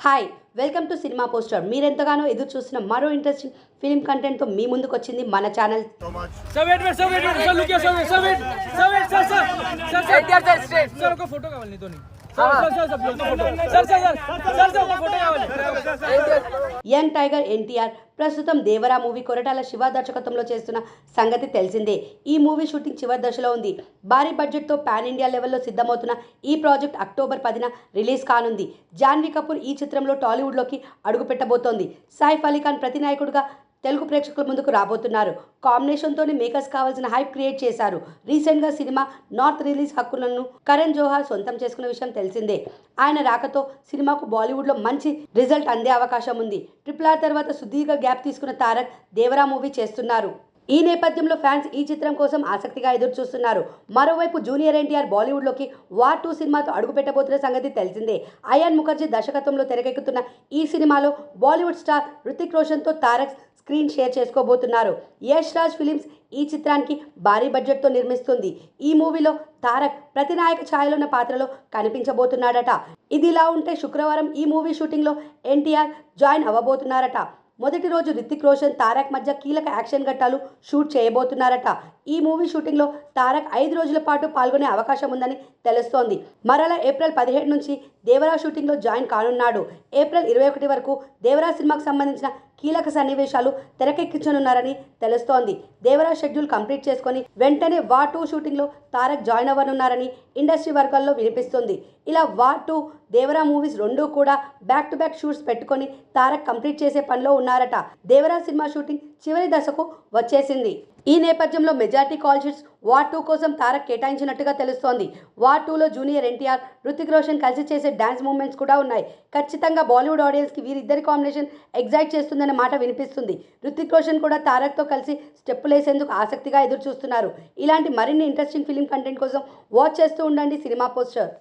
Hi welcome to cinema poster మీరెంతగానో ఎదురు చూసిన మరో ఇంట్రెస్టింగ్ ఫిలిం కంటెంట్తో మీ ముందుకు వచ్చింది మన ఛానల్ ఫోటో కావాలి యంగ్ టైగర్ ఎన్టీఆర్. ప్రస్తుతం దేవరా మూవీ కొరటాల శివ దర్శకత్వంలో చేస్తున్న సంగతి తెలిసిందే. ఈ మూవీ షూటింగ్ చివరి దశలో ఉంది. భారీ బడ్జెట్తో పాన్ ఇండియా లెవెల్లో సిద్ధమవుతున్న ఈ ప్రాజెక్ట్ అక్టోబర్ పదిన రిలీజ్ కానుంది. జాన్వీ కపూర్ ఈ చిత్రంలో టాలీవుడ్లోకి అడుగుపెట్టబోతోంది. సాయిఫ్ అలీ ఖాన్ ప్రతినాయకుడిగా తెలుగు ప్రేక్షకుల ముందుకు రాబోతున్నారు. కాంబినేషన్తోనే మేకర్స్ కావాల్సిన హైప్ క్రియేట్ చేశారు. రీసెంట్గా సినిమా నార్త్ రిలీజ్ హక్కులను కరణ్ జోహార్ సొంతం చేసుకున్న విషయం తెలిసిందే. ఆయన రాకతో సినిమాకు బాలీవుడ్లో మంచి రిజల్ట్ అందే అవకాశం ఉంది. ట్రిపుల్ ఆర్ తర్వాత సుదీర్ఘ గ్యాప్ తీసుకున్న తారక్ దేవరా మూవీ చేస్తున్నారు. ఈ నేపథ్యంలో ఫ్యాన్స్ ఈ చిత్రం కోసం ఆసక్తిగా ఎదురు చూస్తున్నారు మరోవైపు జూనియర్ ఎన్టీఆర్ బాలీవుడ్లోకి వార్ టూ సినిమాతో అడుగుపెట్టబోతున్న సంగతి తెలిసిందే. అయాన్ ముఖర్జీ దర్శకత్వంలో తెరకెక్కుతున్న ఈ సినిమాలో బాలీవుడ్ స్టార్ రుతిక్ రోషన్తో తారక్ స్క్రీన్ షేర్ చేసుకోబోతున్నారు. యష్ రాజ్ ఫిలిమ్స్ ఈ చిత్రానికి భారీ బడ్జెట్తో నిర్మిస్తుంది. ఈ మూవీలో తారక్ ప్రతినాయక ఛాయలున్న ఉన్న పాత్రలో కనిపించబోతున్నాడట. ఇది ఇలా ఉంటే శుక్రవారం ఈ మూవీ షూటింగ్లో ఎన్టీఆర్ జాయిన్ అవ్వబోతున్నారట. మొదటి రోజు రితిక్ రోషన్ తారక్ మధ్య కీలక యాక్షన్ ఘట్టాలు షూట్ చేయబోతున్నారట. ఈ మూవీ షూటింగ్లో తారక్ ఐదు రోజుల పాటు పాల్గొనే అవకాశం ఉందని తెలుస్తోంది. మరలా ఏప్రిల్ పదిహేడు నుంచి దేవరా షూటింగ్లో జాయిన్ కానున్నాడు. ఏప్రిల్ ఇరవై ఒకటి వరకు దేవరా సినిమాకు సంబంధించిన కీలక సన్నివేశాలు తెరకెక్కించనున్నారని తెలుస్తోంది. దేవరా షెడ్యూల్ కంప్లీట్ చేసుకొని వెంటనే వా టూ షూటింగ్లో తారక్ జాయిన్ అవ్వనున్నారని ఇండస్ట్రీ వర్గాల్లో వినిపిస్తుంది. ఇలా వా టూ దేవరా మూవీస్ రెండూ కూడా బ్యాక్ టు బ్యాక్ షూట్స్ పెట్టుకొని తారక్ కంప్లీట్ చేసే పనిలో ఉన్నారట. దేవరా సినిమా షూటింగ్ చివరి దశకు వచ్చేసింది. ఈ నేపథ్యంలో majority call sheets war two కోసం తారక్ కేటాయించినట్టుగా తెలుస్తోంది. వార్ టూలో జూనియర్ ఎన్టీఆర్ రుతిక్ రోషన్ కలిసి చేసే డ్యాన్స్ మూమెంట్స్ కూడా ఉన్నాయి. ఖచ్చితంగా బాలీవుడ్ ఆడియన్స్కి వీరిద్దరి కాంబినేషన్ ఎగ్జైట్ చేస్తుందనే మాట వినిపిస్తుంది. రుతిక్ రోషన్ కూడా తారక్తో కలిసి స్టెప్పులు వేసేందుకు ఆసక్తిగా ఎదురు చూస్తున్నారు ఇలాంటి మరిన్ని ఇంట్రెస్టింగ్ ఫిలిం కంటెంట్ కోసం వాచ్ చేస్తూ ఉండండి సినిమా పోస్టర్.